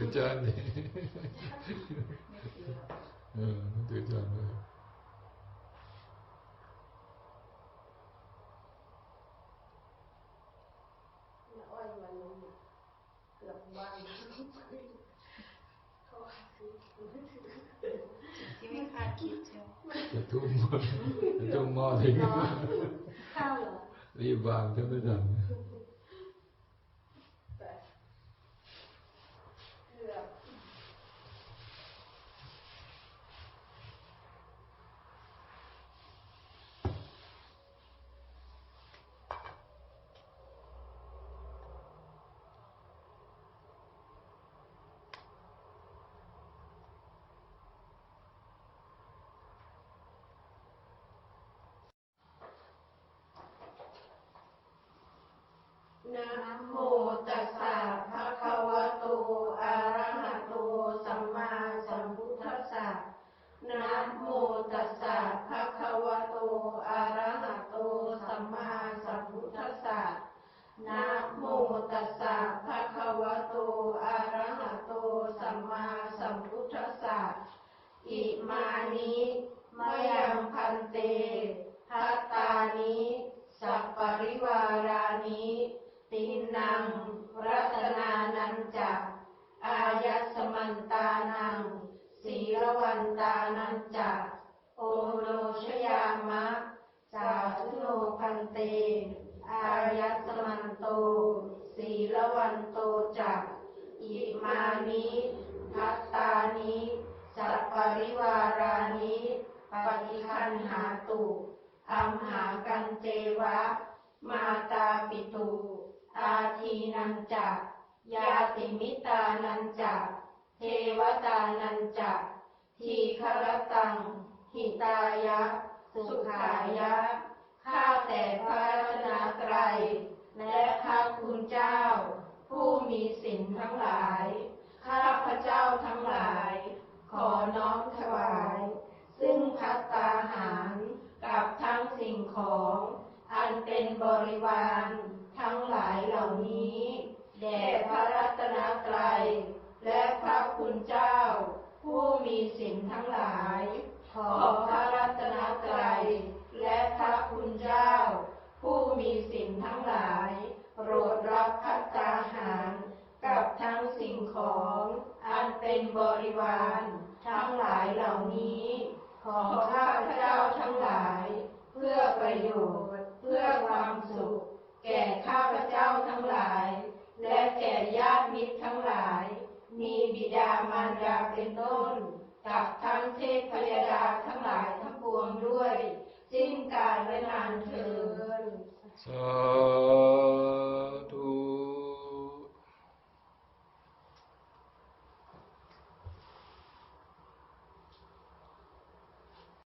อาจารย์เนี่ยเออนับถืออาจารย์เลย อ้อยวันนึงเกือบบ้านเขาซื้อ ที่ไม่คาดคิดใช่ไหม จะทุ่มจะทุ่มหม้อทิ้ง ข้าวเหรอ รีบวางถ้าไม่ทัน แต่เกือบ นะโมตัสสะภะคะวะโต อะระหะโต สัมมาสัมพุทธัสสะนะโมตัสสะภะคะวะโต อะระหะโต สัมมาสัมพุทธัสสะนะโมตัสสะภะคะวะโต อะระหะโต สัมมาสัมพุทธัสสะอิมานิมยังพันเตพัตตานิ สัปปริวารานิ ตินังรัตนานันจะอายัสมันตานังศีลวันตานันจะโอโนชยามะ สาธุโนพันเต อายัสมันโตศีลวันโตจักอิมานิพัตตานิสัปปริวารานิปฏิคันหาตุอัมหากันเจวะ มาตาปิตุ อาทีนันจักยาติมิตานันจักเทวตานันจักทีครตัง หิตายะ สุขายะ ข้าแต่พระรัตนตรัย และข้าคุณเจ้า ผู้มีศีลทั้งหลาย ข้าพระเจ้าทั้งหลาย ขอน้อมถวาย ซึ่งพัตตาหารกับทั้งสิ่งของ อันเป็นบริวารทั้งหลายเหล่านี้ แด่พ ระรัตนตรัย และพระคุณเจ้า ผู้มีศีลทั้งหลาย ขอพระรัตนตรัย และพระคุณเจ้า ผู้มีศีลทั้งหลาย โปรดรับพัตตาหาร กับทั้งสิ่งของ อันเป็นบริวาร ทั้งหลายเหล่านี้ ของข้าพเจ้าทั้งหลาย เพื่อประโยชน์ เพื่อความสุข แก่ข้าพเจ้าทั้งหลาย และแก่ญาติมิตรทั้งหลาย มีบิดามารดาเป็นต้น กับทั้งเทพพยดาทั้งหลายทั้งปวงด้วย สิ้นกาลและนานเทินสา